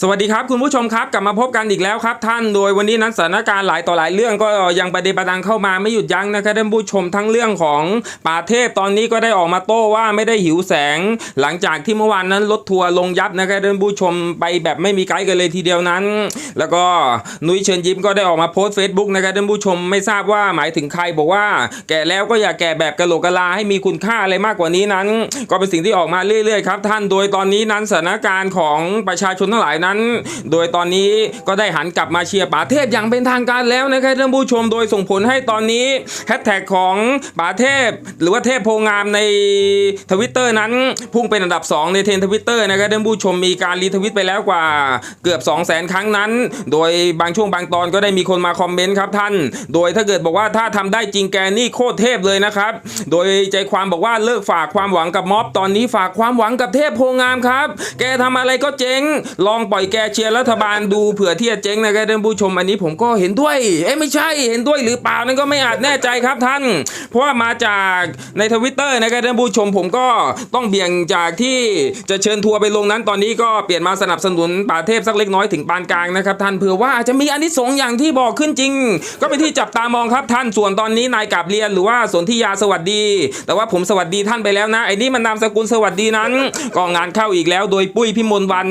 สวัสดีครับคุณผู้ชมครับกลับมาพบกันอีกแล้วครับ ท่านโดยวันนี้นั้นสถานการณ์หลายต่อหลายเรื่องก็ยังประเดประดังเข้ามาไม่หยุดยั้งนะครับท่านผู้ชมทั้งเรื่องของป่าเทพตอนนี้ก็ได้ออกมาโต้ว่าไม่ได้หิวแสง หลังจากที่เมื่อวานนั้นรถทัวร์ลงยับนะครับท่านผู้ชมไปแบบไม่มีไกด์กันเลยทีเดียวนั้น แล้วก็นุ้ยเชิญยิ้มก็ได้ออกมาโพสต์เฟซบุ๊กนะครับท่านผู้ชมไม่ทราบว่าหมายถึงใครบอกว่า แก่แล้วก็อย่าแก่แบบกะโหลกกะลาให้มีคุณค่าอะไรมากกว่านี้นั้น ก็เป็นสิ่งที่ออกมาเรื่อยๆครับท่านโดยตอนนี้นั้นสถานการณ์ของประชาชนทั้งหลายนั้น โดยตอนนี้ก็ได้หันกลับมาเชียร์ป๋าเทพอย่างเป็นทางการแล้วนะครับท่านผู้ชมโดยส่งผลให้ตอนนี้แฮชแท็กของป๋าเทพ หรือว่าเทพโพงามในทวิตเตอร์นั้น พุ่งเป็นอันดับ 2 ในเทรนทวิตเตอร์นะครับท่านผู้ชมมีการรีทวิตไปแล้วกว่าเกือบ 2 0 0 0 0 0 ครั้งนั้น โดยบางช่วงบางตอนก็ได้มีคนมาคอมเมนต์ครับท่าน โดยถ้าเกิดบอกว่าถ้าทำได้จริงแกนี่โคตรเทพเลยนะครับ โดยใจความบอกว่าเลิกฝากความหวังกับม็อบตอนนี้ฝากความหวังกับเทพโพงามครับ แกทำอะไรก็เจ๊งลองปล่อยแกเชียร์รัฐบาลดูเผื่อที่จะเจ๊งนะครับท่านผู้ชมอันนี้ผมก็เห็นด้วย เอ้ยไม่ใช่เห็นด้วยหรือเปล่านั่นก็ไม่อาจแน่ใจครับท่าน เพราะว่ามาจากในทวิตเตอร์นะครับท่านผู้ชมผมก็ต้องเบี่ยงจากที่จะเชิญทัวร์ไปลงนั้นตอนนี้ก็เปลี่ยนมาสนับสนุนป่าเทพสักเล็กน้อยถึงปานกลางนะครับท่านเผื่อว่าอาจจะมีอันที่สงอย่างที่บอกขึ้นจริง ก็เป็นที่จับตามองครับท่านส่วนตอนนี้นายกาบเรียนหรือว่าสนธิยาสวัสดี แต่ว่าผมสวัสดีท่านไปแล้วนะไอ้นี่มันนามสกุลสวัสดีนั้นก็งานเข้าอีกแล้วโดยปุ้ยพิมลวัน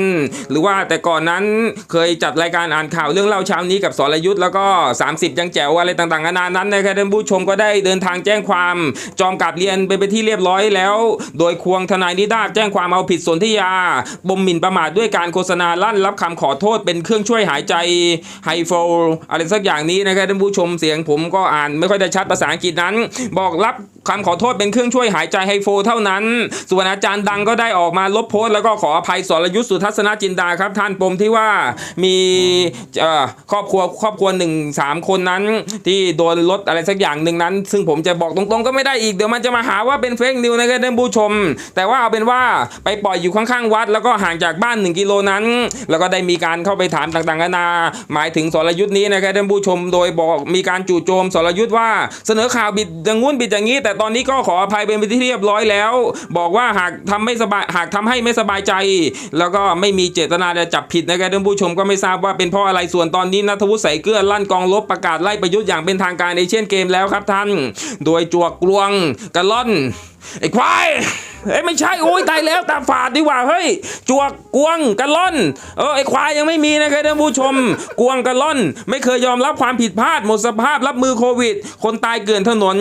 หรือว่าแต่ก่อนนั้นเคยจัดรายการอ่านข่าวเรื่องเล่าเช้านี้กับสรยุทธ์แล้วก็ 30 ยังแจ๋วอะไรต่างๆนานานั้นนะครับท่านผู้ชมก็ได้เดินทางแจ้งความ จอมกาบเรียนไปไปที่เรียบร้อยแล้ว โดยควงทนายนิด้าแจ้งความเอาผิดสนธิยาบ่มหมิ่นประมาทด้วยการโฆษณาลั่นรับคำขอโทษเป็นเครื่องช่วยหายใจไฮโฟอะไรสักอย่างนี้นะครับท่านผู้ชมเสียงผมก็อ่านไม่ค่อยได้ชัดภาษาอังกฤษนั้น บอกรับคำขอโทษเป็นเครื่องช่วยหายใจไฮโฟเท่านั้น ส่วนอาจารย์ดังก็ได้ออกมาลบโพสต์แล้วก็ขออภัยสรยุทธ์สุทัศนจินดาครับท่านปมที่ว่ามีครอบครัวครอบครัวหนึ่งสามคนนั้น ที่โดนลดอะไรสักอย่างหนึ่งนั้น ซึ่งผมจะบอกตรงๆ ก็ไม่ได้อีกเดี๋ยวมันจะมาหาว่าเป็นเฟกนิวนะครับท่านผู้ชม แต่ว่าเอาเป็นว่าไปปล่อยอยู่ข้างๆวัด แล้วก็ห่างจากบ้าน 1 กิโลนั้น แล้วก็ได้มีการเข้าไปถามต่างๆนานาหมายถึงสรยุทธ์นี้นะครับท่านผู้ชมโดยบอกมีการจู่โจมสรยุทธ์ว่าเสนอข่าวบิดอย่างงู้นบิดอย่างนี้ แต่ตอนนี้ก็ขออภัยเป็นไปที่เรียบร้อยแล้ว บอกว่าหากทำไม่สบายหากทำให้ไม่สบายใจ แล้วก็ไม่มีเจตนาจะจับผิดนะครับท่านผู้ชมก็ไม่ทราบว่าเป็นเพราะอะไรส่วนตอนนี้นัทวุฒิใส่เกลือลั่นกองลบประกาศไล่ประยุทธ์อย่างเป็นทางการในเช่นเกมแล้วครับท่าน โดยจวกกลวงกระล่อน ไอ้ควายเอ้ยไม่ใช่โอ้ยตายแล้วตาฝาดดีกว่าเฮ้ยจวกกวงกะล่อนเออไอ้ควายยังไม่มีนะครับท่านผู้ชม กวงกะล่อน ไม่เคยยอมรับความผิดพลาดหมดสภาพรับมือโควิด คนตายเกลื่อนถนน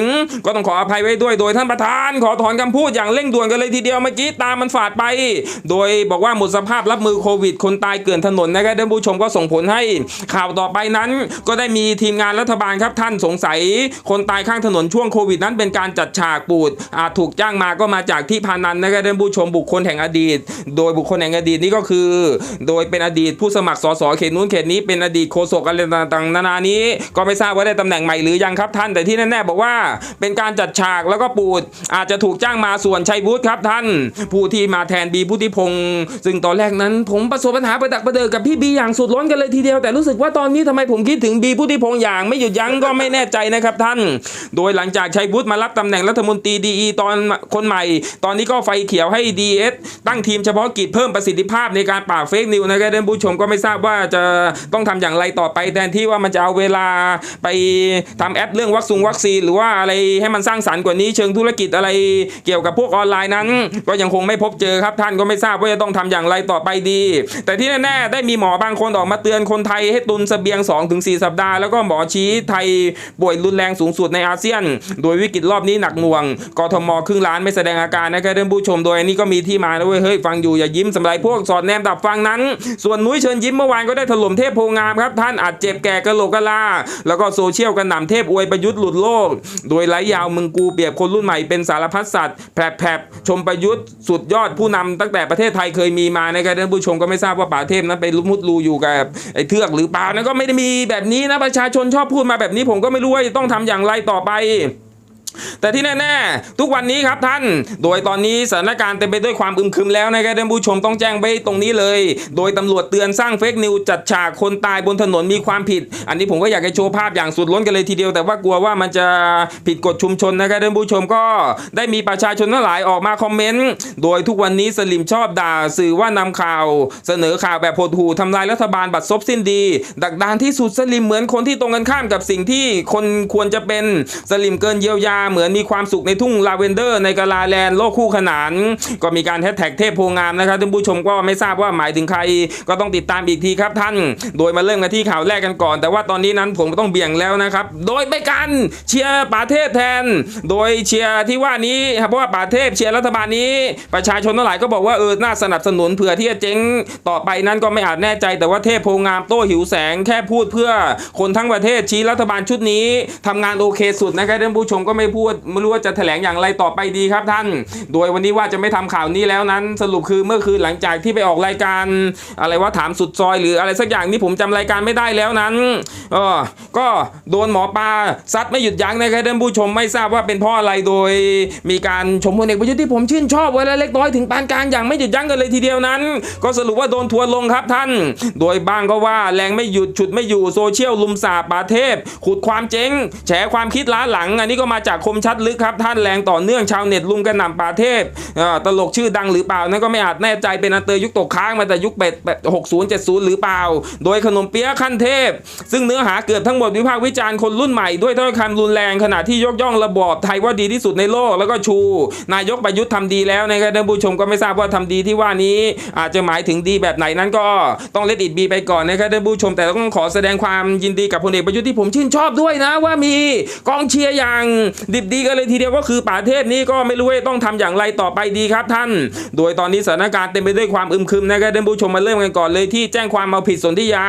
ก็ต้องขออภัยไว้ด้วยโดยท่านประธาน ขอถอนคำพูดอย่างเร่งด่วนกันเลยทีเดียวเมื่อกี้ตามมันฝาดไป โดยบอกว่าหมดสภาพรับมือโควิด คนตายเกลื่อนถนนนะครับท่านผู้ชมก็ส่งผลให้ข่าวต่อไปนั้น ก็ได้มีทีมงานรัฐบาลครับท่านสงสัย คนตายข้างถนนช่วงโควิดนั้นเป็นการจัดฉากปูดอาจถูกจ้างมาก็มาจากที่พานันนะครับท่านผู้ชมบุคคลแห่งอดีต โดยบุคคลแห่งอดีตนี่ก็คือ โดยเป็นอดีตผู้สมัครสสเขตนู้นเขตนี้เป็นอดีตโฆษกอะไรต่างๆนานานี้ ก็ไม่ทราบว่าได้ตำแหน่งใหม่หรือยังครับท่านแต่ที่แน่ๆบอกว่าเป็นการจัดฉากแล้วก็ปูดอาจจะถูกจ้างมาส่วนชัยวุฒิครับท่าน ผู้ที่มาแทนบีพุทธิพงศ์ซึ่งตอนแรกนั้น ผมประสบปัญหาประดักประเดิกับพี่บีอย่างสุดร้อนกันเลยทีเดียวแต่รู้สึกว่าตอนนี้ทำไมผมคิดถึงบีพุทธิพงศ์อย่างไม่หยุดยั้งก็ไม่แน่ใจนะครับท่าน โดยหลังจากชัยวุฒิมารับตำแหน่งรัฐมนตรีดีตอนคนใหม่ ตอนนี้ก็ไฟเขียวให้ DS ตั้งทีมเฉพาะกิจเพิ่มประสิทธิภาพในการปราบเฟกนิวนะครับท่านผู้ชมก็ไม่ทราบว่าจะต้องทำอย่างไรต่อไปแทนที่ว่ามันจะเอาเวลาไปทำแอปเรื่องวัคซีนวัคซีนหรือว่าอะไรให้มันสร้างสรรค์กว่านี้เชิงธุรกิจอะไรเกี่ยวกับพวกออนไลน์นั้น ก็ยังคงไม่พบเจอครับท่านก็ไม่ทราบว่าจะต้องทำอย่างไรต่อไปดี แต่ที่แน่ๆได้มีหมอบางคนออกมาเตือนคนไทยให้ตุนสเสบียง 2-4 สัปดาห์ แล้วก็หมอชี้ไทยป่วยรุนแรงสูงสุดในอาเซียน โดยวิกฤตรอบนี้หนักหน่วงกทมครึ่งล้านไม่แสดงอาการนะครับท่านผู้ชมโดยอันนี้ก็มีที่มานะเว้ยเฮ้ยฟังอยู่อย่ายิ้มสำหรับพวกสอดแนมดับฟังนั้น ส่วนนุ้ยเชิญยิ้มเมื่อวานก็ได้ถล่มเทพโพงามครับท่านอาจเจ็บแก่กะโหลกกะลา แล้วก็โซเชียลกันหนำเทพอวยประยุทธ์หลุดโลก โดยไร้ยาวมึงกูเปรียบคนรุ่นใหม่เป็นสารพัดสัตว์แผลบชมประยุทธ์สุดยอดผู้นำตั้งแต่ประเทศไทยเคยมีมานะครับท่านผู้ชมก็ไม่ทราบว่าป่าเทพนั้นไปลุมุดรูอยู่กับไอ้เทือกหรือเปล่านั้นก็ไม่ได้มีแบบนี้นะประชาชนชอบพูดมาแบบนี้ผมก็ไม่รู้ว่าจะต้องทำอย่างไรต่อไป แต่ที่แน่ๆทุกวันนี้ครับท่าน โดยตอนนี้สถานการณ์เต็มไปด้วยความอึมครึมแล้วนะครับท่านผู้ชมต้องแจ้งไปตรงนี้เลย โดยตำรวจเตือนสร้างเฟกนิวจัดฉากคนตายบนถนนมีความผิด อันนี้ผมก็อยากจะโชว์ภาพอย่างสุดล้นกันเลยทีเดียว แต่ว่ากลัวว่ามันจะผิดกฎชุมชนนะครับท่านผู้ชมก็ได้มีประชาชนทั้งหลายออกมาคอมเมนต์โดยทุกวันนี้สลิมชอบด่าสื่อว่านำข่าว เสนอข่าวแบบโหดหูทำลายรัฐบาลบัดซบสิ้นดี ดักดานที่สุดสลิมเหมือนคนที่ตรงกันข้ามกับสิ่งที่คนควรจะเป็นสลิมเกินเยียวยาเหมือนมีความสุขในทุ่งลาเวนเดอร์ ในกาลาแลนด์โลกคู่ขนาน ก็มีการแฮชแท็กเทพโพงามนะครับท่านผู้ชมก็ไม่ทราบว่าหมายถึงใคร ก็ต้องติดตามอีกทีครับท่าน โดยมาเริ่มกันที่ข่าวแรกกันก่อน แต่ว่าตอนนี้นั้นผมต้องเบี่ยงแล้วนะครับ โดยไปกันเชียร์ป่าเทพแทน โดยเชียร์ที่ว่านี้ครับเพราะว่าป่าเทพเชียร์รัฐบาลนี้ ประชาชนทั้งหลายก็บอกว่าเออน่าสนับสนุนเผื่อที่จะเจ๊งต่อไปนั้นก็ไม่อาจแน่ใจ แต่ว่าเทพโพงามโต้หิวแสงแค่พูดเพื่อ คนทั้งประเทศชี้รัฐบาลชุดนี้ทำงานโอเคสุดนะครับท่านผู้ชมก็ไม่พูดไม่รู้ว่าจะแถลงอย่างไรต่อไปดีครับท่าน โดยวันนี้ว่าจะไม่ทำข่าวนี้แล้วนั้น สรุปคือเมื่อคืนหลังจากที่ไปออกรายการ อะไรว่าถามสุดซอยหรืออะไรสักอย่างนี้ผมจำรายการไม่ได้แล้วนั้นเออก็โดนหมอปลาซัดไม่หยุดยั้งนะครับท่านผู้ชมไม่ทราบว่าเป็นเพราะอะไรโดย มีการชมพลเอกประยุทธ์ที่ผมชื่นชอบไว้แล้วเล็กน้อยถึงปานกลางอย่างไม่หยุดยั้งกันเลยทีเดียวนั้น ก็สรุปว่าโดนทัวร์ลงครับท่าน โดยบ้างก็ว่าแรงไม่หยุดฉุดไม่อยู่โซเชียลลุมสาปาเทพขุดความเจ๊งแฉความคิดล้าหลัง อันนี้ก็มาจากคมชัดลึกครับท่านแรงต่อเนื่องชาวเน็ตลุมกันหน่ำปาเทพตลกชื่อดังหรือเปล่านั่นก็ไม่อาจแน่ใจเป็นอันเตอร์ยุคตกค้างมาแต่ยุคเป็ดหกศูนย์เจ็ดศูนย์หรือเปล่า โดยขนมเปี๊ยะขั้นเทพ ซึ่งเนื้อหาเกือบทั้งหมดวิพากษ์วิจารณ์คนรุ่นใหม่ด้วยถ้อยคำรุนแรงขณะที่ยกย่องระบอบไทยว่าดีที่สุดในโลกแล้วก็ชู นายกประยุทธ์ทำดีแล้วนะครับท่านผู้ชมก็ไม่ทราบว่าทำดีที่ว่านี้ อาจจะหมายถึงดีแบบไหนนั้นก็ต้องเลดอิดบีไปก่อนนะครับท่านผู้ชมแต่ต้องขอแสดงความยินดีกับพลเอกประยุทธ์ที่ผมชื่นชอบด้วยนะว่ามีกองเชียร์อย่างดิบดีกันเลยทีเดียวก็คือป่าเทพนี้ก็ไม่รู้ว่าต้องทำอย่างไรต่อไปดีครับท่าน โดยตอนนี้สถานการณ์เต็มไปด้วยความอึมครึมนะครับท่านผู้ชมมาเริ่มกันก่อนเลยที่แจ้งความเอาผิดสนธิยา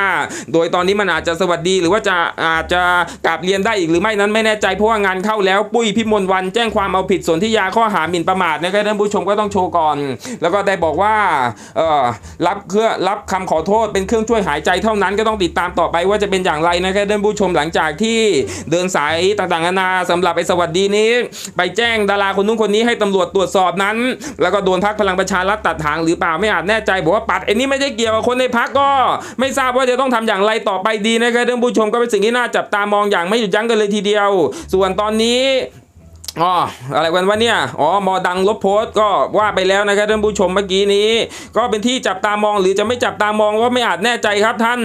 โดยตอนนี้มันอาจจะสวัสดีหรือว่าจะอาจจะกลับเรียนได้อีกหรือไม่นั้นไม่แน่ใจเพราะว่างานเข้าแล้วปุ้ยพิมลวันแจ้งความเอาผิดสนธิยาข้อหาหมิ่นประมาทนะครับท่านผู้ชมก็ต้องโชว์ก่อน แล้วก็ได้บอกว่าเออรับเครื่องรับคำขอโทษเป็นเครื่องช่วยหายใจเท่านั้นก็ต้องติดตามต่อไปว่าจะเป็นอย่างไรนะครับท่านผู้ชมหลังจากที่เดินสายต่างๆนานาสำหรับไอ้สวัสดีนี้ ไปแจ้งดาราคนนู้นคนนี้ให้ตำรวจตรวจสอบนั้น แล้วก็โดนพักพลังประชารัฐตัดทางหรือเปล่าไม่อาจแน่ใจบอกว่าปัดไอ้นี่ไม่ได้เกี่ยวกับคนในพักก็ ไม่ทราบว่าจะต้องทำอย่างไรต่อไปดีนะครับท่านผู้ชมก็เป็นสิ่งที่น่าจับตามองอย่างไม่หยุดยั้งกันเลยทีเดียว ส่วนตอนนี้ อ๋ออะไรกันวะเนี่ย อ๋อ มอดังลบโพสก็ว่าไปแล้วนะครับท่านผู้ชมเมื่อกี้นี้ ก็เป็นที่จับตามองหรือจะไม่จับตามองว่าไม่อาจแน่ใจครับท่าน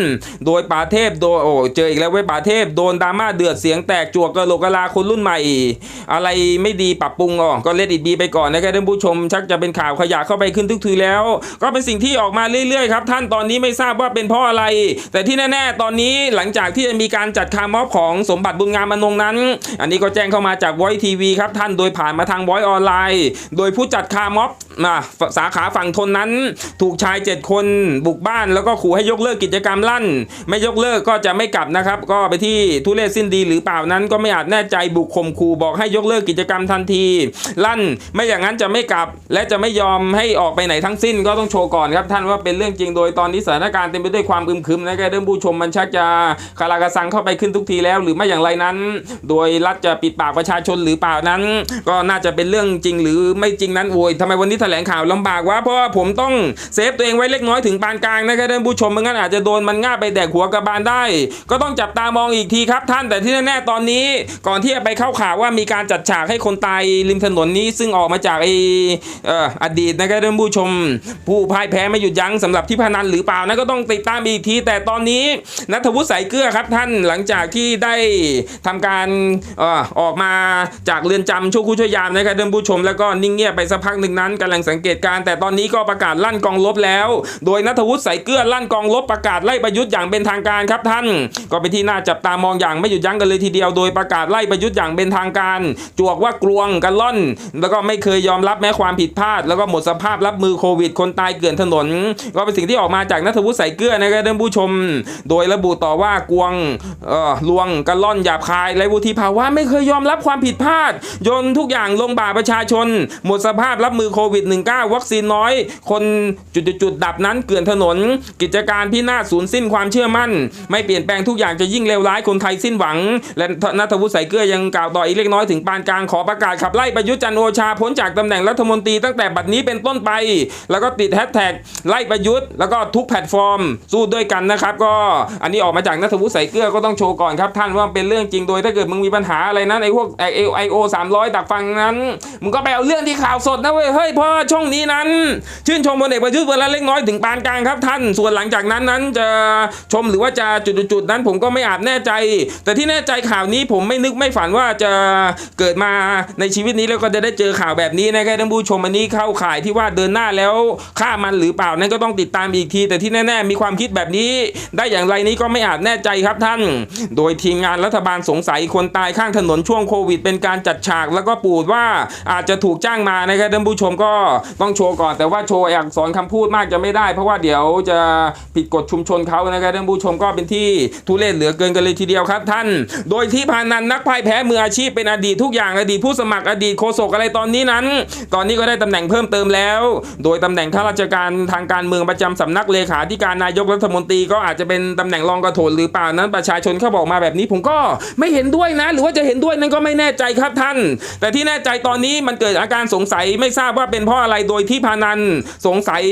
โดยป่าเทพโดโอ้เจออีกแล้วเว้ยป่าเทพโดนดราม่าเดือดเสียงแตกจวกกระโหลกกะลาคนรุ่นใหม่ อะไรไม่ดีปรับปรุงอ๋อก็เลดอิดบีไปก่อนนะครับท่านผู้ชม ชักจะเป็นข่าวขยะเข้าไปขึ้นทุกทีแล้ว ก็เป็นสิ่งที่ออกมาเรื่อยๆครับท่านตอนนี้ไม่ทราบว่าเป็นเพราะอะไร แต่ที่แน่ ๆ ตอนนี้หลังจากที่มีการจัดคาร์มอบของสมบัติบุญงามอนงนั้น อันนี้ก็แจ้งเข้ามาจากไวทีวีครับท่านโดยผ่านมาทางไวออนไลน์ โดยผู้จัดคาร์มอบมาสาขาฝั่งทนนั้น ถูกชาย 7 คนบุกบ้านแล้วก็ขู่ให้ยกเลิกกิจกรรมลั่น ไม่ยกเลิกก็จะไม่กลับนะครับ ก็ไปที่ทุเรศสิ้นดีหรือเปล่านั้น ก็ไม่อาจแน่ใจบุกข่มขู่บอกให้ยกเลิกกิจกรรมทันที ลั่นไม่อย่างนั้นจะไม่กลับ และจะไม่ยอมให้ออกไปไหนทั้งสิ้นก็ต้องโชว์ก่อนครับท่านว่าเป็นเรื่องจริงโดยตอนนี้สถานการณ์เต็มไปด้วยความอึมครึมนะครับเรื่องผู้ชมมันชักจะคารากระซังเข้าไปขึ้นทุกทีแล้ว หรือไม่อย่างไรนั้น โดยรัฐจะปิดปากประชาชนหรือเปล่านั้นก็น่าจะเป็นเรื่องจริงหรือไม่จริงนั้นโวยทำไมวันนี้แถลงข่าวลำบากวะเพราะว่าผมต้องเซฟตัวเองไว้เล็กน้อยถึงปานกลางนะครับท่านผู้ชมไม่งั้นอาจจะโดนมันง่าไปแดกหัวกระบาลได้ ก็ต้องจับตามองอีกทีครับท่านแต่ที่แน่ๆตอนนี้ ก่อนที่จะไปเข้าข่าวว่ามีการจัดฉากให้คนตายริมถนนนี้ ซึ่งออกมาจากไอเอ่ออดีตนะครับท่านผู้ชม ผู้พ่ายแพ้ไม่หยุดยั้งสำหรับที่พนันหรือเปล่านะก็ต้องติดตามอีกที แต่ตอนนี้นัทวุฒิสายเกลือครับท่านหลังจากที่ได้ทำการออออกมาจากเรือนจำชั่วคู่ชั่วยามนะครับท่านผู้ชมแล้วก็นิ่งเงียบไปสักพักหนึ่งนั้นกำลังสังเกตการ แต่ตอนนี้ก็ประกาศลั่นกองลบแล้ว โดยนัทวุฒิใสายเกลือลั่นกองลบประกาศไล่ประยุทธ์อย่างเป็นทางการครับท่าน ก็เป็นที่น่าจับตามองอย่างไม่หยุดยั้งกันเลยทีเดียว โดยประกาศไล่ประยุทธ์อย่างเป็นทางการ จวกว่ากลวงกันล่อน แล้วก็ไม่เคยยอมรับแม้ความผิดพลาด แล้วก็หมดสภาพรับมือโควิด คนตายเกลื่อนถนน ก็เป็นสิ่งที่ออกมาจากนัทวุฒิใสายเกลือนะครับท่านผู้ชม โดยระบุต่อว่ากวงเอ่อลวงกันล่อนหยาบคายและวุฒิภาวะไม่เคยยอมรับความผิดพลาดโยนทุกอย่างลงบ่าประชาชน หมดสภาพรับมือโควิด 19 วัคซีนน้อย คนจุดๆดับนั้นเกลื่อนถนน กิจการพินาศสูญสิ้นความเชื่อมั่น ไม่เปลี่ยนแปลงทุกอย่างจะยิ่งเลวร้ายคนไทยสิ้นหวัง และนัทวุฒิใส่เกลือยังกล่าวต่ออีกเล็กน้อยถึงปานกลางขอประกาศขับไล่ประยุทธ์จันโอชาพ้นจากตำแหน่งรัฐมนตรีตั้งแต่บัดนี้เป็นต้นไป แล้วก็ติดแฮชแท็กไล่ประยุทธ์แล้วก็ทุกแพลตฟอร์ม สู้ด้วยกันนะครับ ก็อันนี้ออกมาจากนัทวุฒิใส่เกลือก็ต้องโชว์ก่อนครับท่านว่าเป็นเรื่องจริงโดยถ้าเกิดมึงมีปัญหาอะไรนั้นไอ้พวกไอโอสามร้อยดักฟังนั้นมึงก็ไปเอาเรื่องที่ข่าวสดนะเว้ยเฮ้ยเพราะว่าช่องนี้นั้น ชื่นชมพลเอกประยุทธ์เวลาเล็กน้อยถึงปานกลางครับท่าน ส่วนหลังจากนั้นนั้นจะชมหรือว่าจะจุดๆๆนั้นผมก็ไม่อาจแน่ใจ แต่ที่แน่ใจข่าวนี้ผมไม่นึกไม่ฝันว่าจะเกิดมาในชีวิตนี้แล้วก็จะได้เจอข่าวแบบนี้นะครับท่านผู้ชมอันนี้เข้าข่ายที่ว่าเดินหน้าแล้วฆ่ามันหรือเปล่านั้นก็ต้องติดตามอีกที แต่ที่แน่ๆ มีความคิดแบบนี้ ได้อย่างไรนี้ก็ไม่อาจแน่ใจครับท่าน โดยทีมงานรัฐบาลสงสัยคนตายข้างถนนช่วงโควิด เป็นการจัดฉากแล้วก็ปูดว่าอาจจะถูกจ้างมานะครับท่านผู้ชมก็ต้องโชว์ก่อน แต่ว่าโชว์อักษรคำพูดมากจะไม่ได้ เพราะว่าเดี๋ยวจะผิดกฎชุมชนเขานะครับท่านผู้ชมก็เป็นที่ทุเรศเหลือเกินกันเลยทีเดียวครับท่าน โดยที่พานันนักพ่ายแพ้มืออาชีพเป็นอดีตทุกอย่างอดีตผู้สมัครอดีตโฆษกอะไรตอนนี้นั้น ตอนนี้ก็ได้ตำแหน่งเพิ่มเติมแล้ว โดยตำแหน่งข้าราชการทางการเมืองประจำสำนักเลขาธิการนายกรัฐมนตรีก็อาจจะเป็นตำแหน่งรองกระโถนหรือเปล่านั้นประชาชนเขาบอกมาแบบนี้ผมก็ไม่เห็นด้วยนะ หรือว่าจะเห็นด้วยนั้นก็ไม่แน่ใจครับท่านแต่ที่แน่ใจตอนนี้มันเกิดอาการสงสัยไม่ทราบว่าเป็นเพราะอะไรโดยที่พานันสงสัย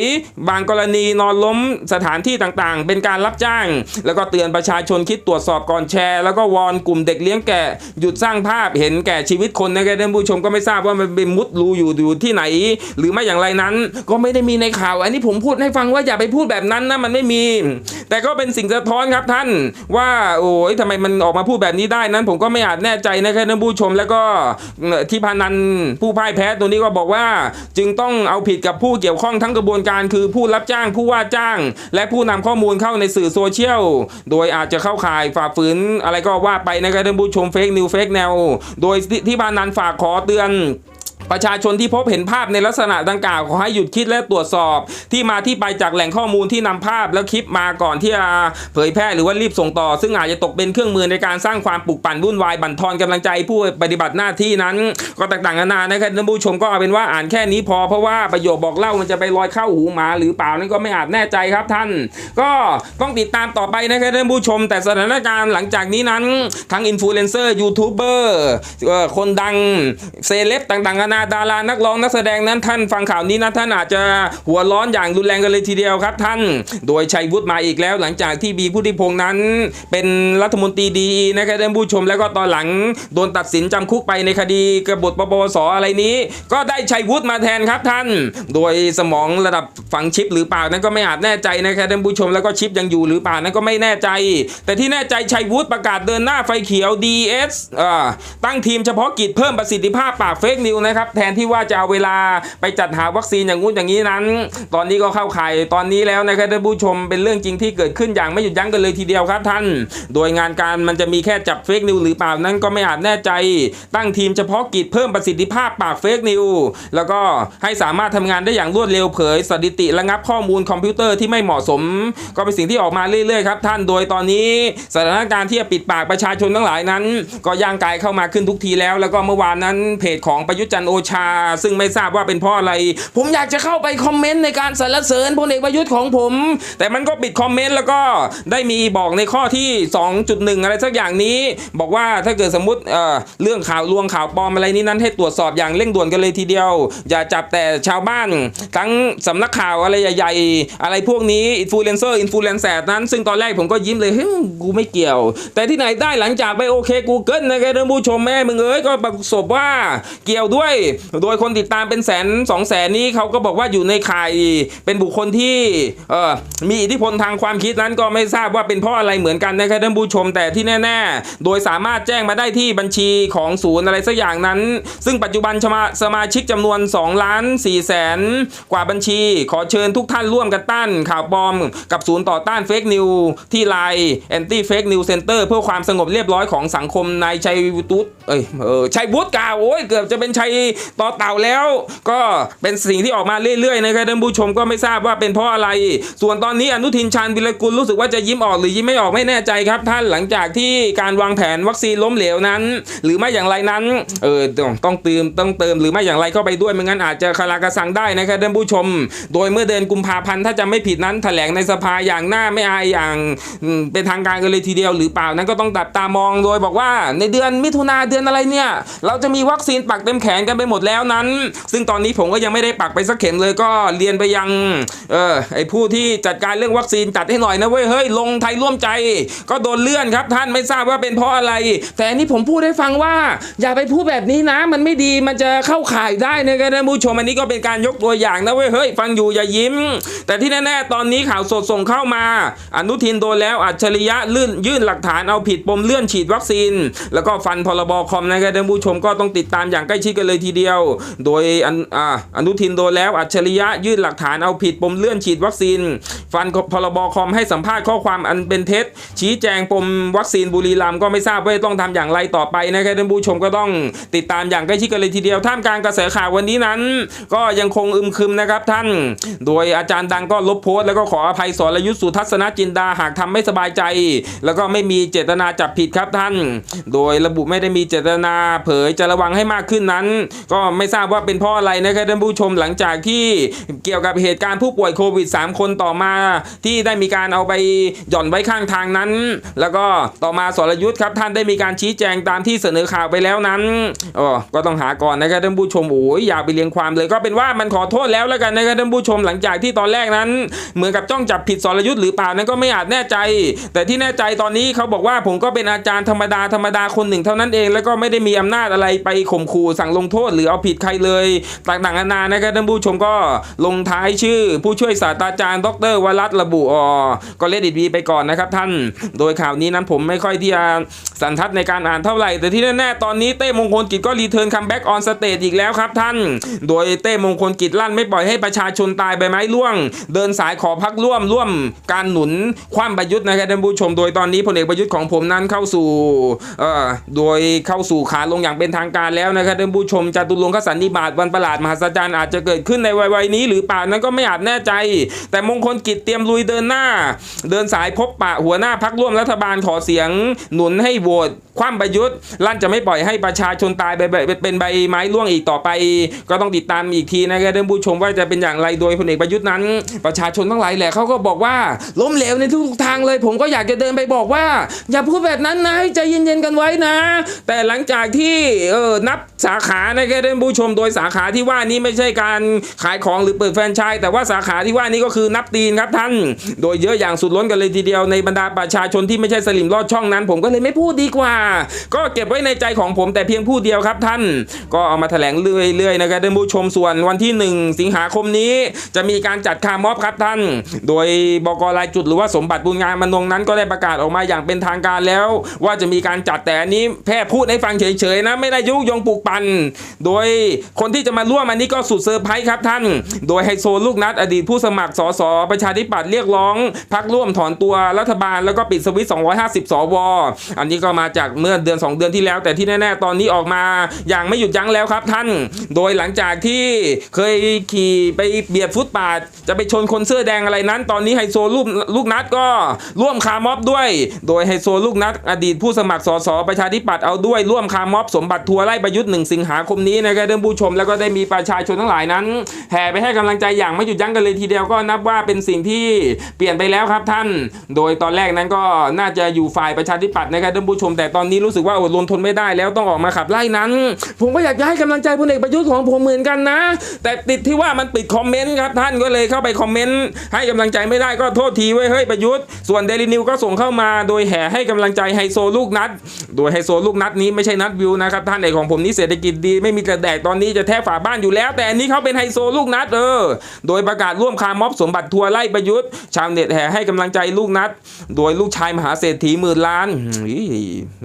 บางกรณีนอนล้มสถานที่ต่างๆ เป็นการรับจ้าง แล้วก็เตือนประชาชนคิดตรวจสอบก่อนแชร์ แล้วก็วอนกลุ่มเด็กเลี้ยงแกะหยุดสร้างภาพเห็นแก่ชีวิตคนนะครับท่านผู้ชมก็ไม่ทราบว่ามันเป็นมุดรูอยู่อยู่ที่ไหน หรือไม่อย่างไรนั้น ก็ไม่ได้มีในข่าว อันนี้ผมพูดให้ฟังว่าอย่าไปพูดแบบนั้นนะมันไม่มี แต่ก็เป็นสิ่งสะท้อนครับท่านว่าโอ้ยทำไมมันออกมาพูดแบบนี้ได้นั้น ผมก็ไม่อาจแน่ใจนะครับท่านผู้ชมแล้วก็ที่พานันผู้พ่ายแพ้ตัวนี้ก็บอกว่า จึงต้องเอาผิดกับผู้เกี่ยวข้องทั้งกระบวนการ คือผู้รับจ้างผู้ว่าจ้าง และผู้นำข้อมูลเข้าในสื่อโซเชียล โดยอาจจะเข้าข่ายฝ่าฝืนอะไรก็ว่าไปนะครับท่านผู้ชมเฟกนิวเฟกแนว โดยที่ที่พานันฝากขอเตือน ประชาชนที่พบเห็นภาพในลักษณะดังกล่าวขอให้หยุดคิดและตรวจสอบ ที่มาที่ไปจากแหล่งข้อมูลที่นำภาพและคลิปมาก่อนที่จะเผยแพร่หรือว่ารีบส่งต่อ ซึ่งอาจจะตกเป็นเครื่องมือในการสร้างความปลุกปั่นวุ่นวายบั่นทอนกำลังใจผู้ปฏิบัติหน้าที่นั้น ก็ต่างๆนานานะครับท่านผู้ชมก็เอาเป็นว่าอ่านแค่นี้พอเพราะว่าประโยคบอกเล่ามันจะไปลอยเข้าหูหมาหรือเปล่านั่นก็ไม่อาจแน่ใจครับท่าน ก็ต้องติดตามต่อไปนะครับท่านผู้ชม แต่สถานการณ์หลังจากนี้นั้น ทั้งอินฟลูเอนเซอร์ยูทูบเบอร์คนดังเซเลบต่างๆนานาดารานักร้องนักแสดงนั้นท่านฟังข่าวนี้นะท่านอาจจะหัวร้อนอย่างรุนแรงกันเลยทีเดียวครับท่าน โดยชัยวุฒิมาอีกแล้วหลังจากที่บีพุทธิพงษ์นั้น เป็นรัฐมนตรีดีนะครับท่านผู้ชมแล้วก็ตอนหลังโดนตัดสินจำคุกไปในคดีกบฏปปสอะไรนี้ ก็ได้ชัยวุฒิมาแทนครับท่าน โดยสมองระดับฝังชิปหรือเปล่านั้นก็ไม่อาจแน่ใจนะครับท่านผู้ชมแล้วก็ชิปยังอยู่หรือเปล่านั้นก็ไม่แน่ใจ แต่ที่แน่ใจชัยวุฒิประกาศเดินหน้าไฟเขียว DS อ่าตั้งทีมเฉพาะกิจเพิ่มประสิทธิภาพปราบเฟกนิวนะครับแทนที่ว่าจะเอาเวลาไปจัดหาวัคซีนอย่างงู้นอย่างนี้นั้น ตอนนี้ก็เข้าข่ายตอนนี้แล้วนะครับท่านผู้ชมเป็นเรื่องจริงที่เกิดขึ้นอย่างไม่หยุดยั้งกันเลยทีเดียวครับท่าน โดยงานการมันจะมีแค่จับเฟกนิวหรือเปล่านั้นก็ไม่อาจแน่ใจ ตั้งทีมเฉพาะกิจเพิ่มประสิทธิภาพปาบเฟกนิวแล้วก็ให้สามารถทำงานได้อย่างรวดเร็วเผยสถิติระงับข้อมูลคอมพิวเตอร์ที่ไม่เหมาะสม ก็เป็นสิ่งที่ออกมาเรื่อยๆครับท่านโดยตอนนี้สถานการณ์ที่จะปิดปากประชาชนทั้งหลายนั้น ก็ย่างกายเข้ามาขึ้นทุกทีแล้ว แล้วก็เมื่อวานนั้นเพจของประยุทธ์จันทร์โอชา ซึ่งไม่ทราบว่าเป็นเพราะอะไร ผมอยากจะเข้าไปคอมเมนต์ในการสรรเสริญพลเอกประยุทธ์ของผม แต่มันก็ปิดคอมเมนต์แล้วก็ได้มีบอกในข้อที่ 2.1 อะไรสักอย่างนี้ บอกว่าถ้าเกิดสมมติเอ่อเรื่องข่าวลวงข่าวปลอมอะไรนี้นั้นให้ตรวจสอบอย่างเร่งด่วนกันเลยทีเดียว อย่าจับแต่ชาวบ้าน ทั้งสำนักข่าวอะไรใหญ่ ๆ อะไรพวกนี้อินฟลูเอนเซอร์อินฟลูเอนแซอร์นั้น ซึ่งตอนแรกผมก็ยิ้มเลยเฮ้ยกูไม่เกี่ยว แต่ที่ไหนได้หลังจากไปโอเคกูเกิลนะครับท่านผู้ชมแม่มึงเอ้ยก็ประสบว่าเกี่ยวด้วยโดยคนติดตามเป็นแสนสองแสนนี้เขาก็บอกว่าอยู่ในข่ายเป็นบุคคลที่มีอิทธิพลทางความคิดนั้นก็ไม่ทราบว่าเป็นเพราะอะไรเหมือนกันนะครับท่านผู้ชมแต่ที่แน่ ๆ โดยสามารถแจ้งมาได้ที่บัญชีของศูนย์อะไรสักอย่างนั้น ซึ่งปัจจุบันสมาสมาชิกจำนวน2ล้าน4แสนกว่าบัญชี ขอเชิญทุกท่านร่วมกันต้านข่าวปลอม กับศูนย์ต่อต้านเฟกนิวที่ไลน์แอนตี้เฟกนิวเซ็นเตอร์เพื่อความสงบเรียบร้อยของสังคมนายชัยวุฒิเอ้ยเออชัยวุฒิกาวโอ้ยเกือบจะเป็นชัยต่อเต่าแล้ว ก็เป็นสิ่งที่ออกมาเรื่อยๆนะครับท่านผู้ชมก็ไม่ทราบว่าเป็นเพราะอะไร ส่วนตอนนี้อนุทินชาญวิรกุลรู้สึกว่าจะยิ้มออกหรือยิ้มไม่ออกไม่แน่ใจครับ ท่านหลังจากที่การวางแผนวัคซีนล้มเหลวนั้น หรือไม่อย่างไรนั้นเออต้องต้องเติมต้องเติมหรือไม่อย่างไรเข้าไปด้วยไม่งั้นอาจจะคาราคาซังได้นะครับท่านผู้ชม โดยเมื่อเดือนกุมภาพันธ์ถ้าจะไม่ผิดนั้นแถลงในสภาอย่างหน้าไม่อายอย่างเป็นทางการกันเลยทีเดียวหรือเปล่านั้นก็ต้องตัดตามองโดยบอกว่า ในเดือนมิถุนาเดือนอะไรเนี่ย เราจะมีวัคซีนปักเต็มแขนกันไปหมดแล้วนั้น ซึ่งตอนนี้ผมก็ยังไม่ได้ปักไปสักเข็มเลยก็เรียนไปยังเออไอผู้ที่จัดการเรื่องวัคซีนจัดให้หน่อยนะเว้ยเฮ้ยลงไทยร่วมใจ ก็โดนเลื่อนครับท่านไม่ทราบว่าเป็นเพราะอะไร แต่นนี้ผมพูดให้ฟังว่า อย่าไปพูดแบบนี้นะ มันไม่ดีมันจะเข้าข่ายได้นะครับท่านผู้ชมอันนี้ก็เป็นการยกตัวอย่างนะเว้ยเฮ้ยฟังอยู่อย่ายิ้ม แต่ที่แน่ๆตอนนี้ข่าวสดส่งเข้ามา อนุทินโดนแล้วอัจฉริยะลื่นยื่นหลักฐานเอาผิดปมเลื่อนฉีดวัคซีน แล้วก็ฟันพรบคอมนะครับท่านผู้ชมก็ต้องติดตามอย่างใกล้ชิดกันเลยทีเดียว โดยอันอนุทินโดนแล้วอัจฉริยะยื่นหลักฐานเอาผิดปมเลื่อนฉีดวัคซีน ฟันพรบคอมให้สัมภาษณ์ข้อความอันเป็นเท็จ ชี้แจงปมวัคซีนบุรีรัมย์ก็ไม่ทราบว่าต้องทำอย่างไรต่อไปนะครับท่านผู้ชมก็ต้องติดตามอย่างใกล้ชิดกันเลยทีเดียวท่ามกลางกระแสข่าววันนี้นั้น ก็ยังคงอึมครึมนะครับท่าน โดยอาจารย์ดังก็ลบโพสต์แล้วก็ขออภัยสรยุทธสุทัศนจินดาหากทำไม่สบายใจ แล้วก็ไม่มีเจตนาจับผิดครับท่าน โดยระบุไม่ได้มีเจตนาเผยจะระวังให้มากขึ้นนั้นก็ไม่ทราบว่าเป็นเพราะอะไรนะครับท่านผู้ชมหลังจากที่เกี่ยวกับเหตุการณ์ผู้ป่วยโควิด 3 คนต่อมาที่ได้มีการเอาไปหย่อนไว้ข้างทางนั้น แล้วก็ต่อมาสรยุทธ์ครับท่านได้มีการชี้แจงตามที่เสนอข่าวไปแล้วนั้นอ๋อก็ต้องหาก่อนนะครับท่านผู้ชมโอ้ยอยากไปเรียงความเลยก็เป็นว่ามันขอโทษแล้วแล้วกันนะครับท่านผู้ชมหลังจากที่ตอนแรกนั้น เหมือนกับจ้องจับผิดสรยุทธ์หรือเปล่านั้นก็ไม่อาจแน่ใจ แต่ที่แน่ใจตอนนี้เขาบอกว่าผมก็เป็นอาจารย์ธรรมดาธรรมดาคนหนึ่งเท่านั้นเอง แล้วก็ไม่ได้มีอำนาจอะไรไปข่มขู่สั่งลงโททษหรือเอาผิดใครเลยต่างๆนานานะครับท่านผู้ชมก็ลงท้ายชื่อ ผู้ช่วยศาสตราจารย์ ดรวรัตระบุอ๋อก็เลดิตวีไปก่อนนะครับท่าน โดยข่าวนี้นั้นผมไม่ค่อยที่จะสันทัดในการอ่านเท่าไหร่ แต่ที่แน่ๆตอนนี้เต้มงคลกิจก็รีเทิร์นคัมแบ็กออนสเตจอีกแล้วครับท่าน โดยเต้มงคลกิจลั่นไม่ปล่อยให้ประชาชนตายใบไม้ร่วง เดินสายขอพักร่วมร่วมการหนุนคว่ำประยุทธ์นะครับท่านผู้ชม โดยตอนนี้พลเอกประยุทธ์ของผมนั้นเข้าสู่เอ่อโดยเข้าสู่ขาลงอย่างเป็นทางการแล้วนะครับท่านผู้ชมจตุรงคสันนิบาตวันประหลาดมหัศจรรย์อาจจะเกิดขึ้นในวัยนี้ หรือเปล่านั้นก็ไม่อาจแน่ใจ แต่มงคลกิจเตรียมลุยเดินหน้า เดินสายพบปะหัวหน้าพักร่วมรัฐบาลขอเสียงหนุนให้โหวต คว่ำประยุทธ์ลั่นจะไม่ปล่อยให้ประชาชนตายไปเป็นใบไม้ร่วงอีกต่อไป ก็ต้องติดตามอีกทีนะครับท่านผู้ชมว่าจะเป็นอย่างไรโดยพลเอกประยุทธ์นั้น ประชาชนทั้งหลายแหละเขาก็บอกว่าล้มเหลวในทุกทางเลย ผมก็อยากจะเดินไปบอกว่า อย่าพูดแบบนั้นนะให้ใจเย็นๆกันไว้นะ แต่หลังจากที่เออนับสาขานะครับท่านผู้ชมโดยสาขาที่ว่านี้ไม่ใช่การขายของหรือเปิดแฟรนไชส์แต่ว่าสาขาที่ว่านี้ก็คือนับตีนครับท่าน โดยเยอะอย่างสุดล้นกันเลยทีเดียวในบรรดาประชาชนที่ไม่ใช่สลิมลอดช่องนั้น ผมก็เลยไม่พูดดีกว่าก็เก็บไว้ในใจของผมแต่เพียงผู้เดียวครับท่าน ก็เอามาแถลงเรื่อยๆนะครับท่านผู้ชมส่วนวันที่ 1 สิงหาคมนี้ จะมีการจัดคาร์มอบครับท่าน โดยบกรายจุดหรือว่าสมบัติบุญงานมนงนั้นก็ได้ประกาศออกมาอย่างเป็นทางการแล้ว ว่าจะมีการจัดแต่อันนี้แค่พูดให้ฟังเฉยๆนะไม่ได้ยุยงปลูกปั่นโดยคนที่จะมาร่วมอันนี้ก็สุดเซอร์ไพรส์ครับท่าน โดยไฮโซลูกนัดอดีตผู้สมัครสสประชาธิปัตย์เรียกร้องพักร่วมถอนตัวรัฐบาลแล้วก็ปิดสวิตช์250 สว อันนี้ก็มาจากเมื่อเดือน 2 เดือนที่แล้ว แต่ที่แน่ ๆ ตอนนี้ออกมาอย่างไม่หยุดยั้งแล้วครับท่าน โดยหลังจากที่เคยขี่ไปเบียดฟุตปาดจะไปชนคนเสื้อแดงอะไรนั้น ตอนนี้ไฮโซลูกลูกนัดก็ร่วมคาร์ม็อบด้วย โดยไฮโซลูกนัดอดีตผู้สมัครสสประชาธิปัตย์เอาด้วยร่วมคาร์ม็อบสมบัติทัวร์ไล่ประยุทธ์หนึ่งสิงหาคมนี้นะครับท่านผู้ชมแล้วก็ได้มีประชาชนทั้งหลายนั้นแห่ไปให้กำลังใจอย่างไม่หยุดยั้งกันเลยทีเดียวก็นับว่าเป็นสิ่งที่เปลี่ยนไปแล้วครับท่าน โดยตอนแรกนั้นก็น่าจะอยู่ฝ่ายประชาธิปัตย์นะครับท่านผู้ชมแต่ตอนนี้รู้สึกว่าอดรนทนไม่ได้แล้วต้องออกมาขับไล่นั้น ผมก็อยากจะให้กำลังใจพลเอกประยุทธ์ของผมเหมือนกันนะ แต่ติดที่ว่ามันปิดคอมเมนต์ครับท่านก็เลยเข้าไปคอมเมนต์ให้กำลังใจไม่ได้ก็โทษทีไว้ยเฮ้ยประยุทธ์ส่วนเดลินิวก็ส่งเข้ามาโดยแห่ให้กำลังใจไฮโซลูกนัด โดยไฮโซลูกนัดนี้ไม่ใช่นัดวิวนะครับท่านไอของผมนี่เศรษฐกิจดีไม่มีกระแดกตอนนี้จะแทบฝาบ้านอยู่แล้ว แต่อันนี้เขาเป็นไฮโซลูกนัดเออโดยประกาศร่วมคารม็อบสมบัติทัวร์ไล่ประยุทธ์ ชาวเน็ตแห่ให้กำลังใจลูกนัด โดยลูกชายมหาเศรษฐีหมื่นล้าน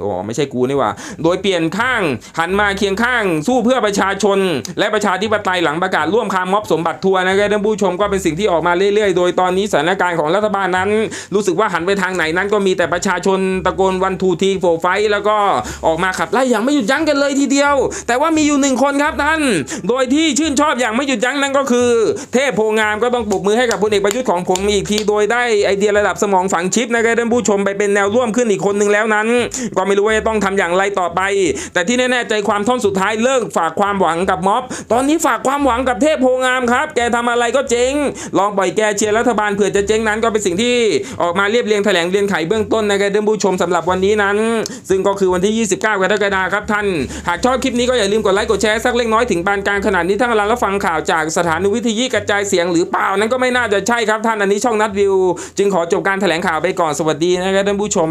โอ้อ๋อไม่ใช่กูนี่หว่า โดยเปลี่ยนข้างหันมาเคียงข้าง สู้เพื่อประชาชน และประชาธิปไตยหลังประกาศร่วมคาม็อบสมบัติทัวร์นะครับท่านผู้ชมก็เป็นสิ่งที่ออกมาเรื่อยๆ โดยตอนนี้สถานการณ์ของรัฐบาลนั้น รู้สึกว่าหันไปทางไหนนั้นก็มีแต่ประชาชนตะโกนวันทูทีโฟไฟแล้วก็ออกมาขับไล่อย่างไม่หยุดยั้งกันเลยทีเดียว แต่ว่ามีอยู่หนึ่งคนครับท่าน โดยที่ชื่นชอบอย่างไม่หยุดยั้งนั่นก็คือ เทพโพงามก็ต้องปรบมือให้กับพลเอกประยุทธ์ของผมอีกทีโดยได้ไอเดียระดับสมองฝังชิปนะครับท่านผู้ชมไปเป็นแนวร่วมขึ้นอีกคนนึงแล้วนั้นก็ไม่รู้ว่าจะต้องทำอย่างไรต่อไป แต่ที่แน่ๆใจความท่อนสุดท้ายเลิกฝากความหวังกับม็อบ ตอนนี้ฝากความหวังกับเทพโพงามครับ แกทำอะไรก็เจ๊ง ลองปล่อยแกเชียร์รัฐบาลเผื่อจะเจ๊งนั้นก็เป็นสิ่งที่ออกมาเรียบเรียงแถลงเรียนไขเบื้องต้นนะครับท่านผู้ชมสำหรับวันนี้นั้น ซึ่งก็คือวันที่ 29 กรกฎาคมครับท่าน หากชอบคลิปนี้ก็อย่าลืมกดไลค์กดแชร์สักเล็กน้อยถึงปานกลางขนาดนี้ถ้ากำลังรับฟังข่าวจากสถานีวิทยุกระจายเสียงหรือเปล่านั้นก็ไม่น่าจะใช่ครับท่านอันนี้ช่องนัดวิว จึงขอจบการแถลงข่าวไปก่อนสวัสดีนะครับท่านผู้ชม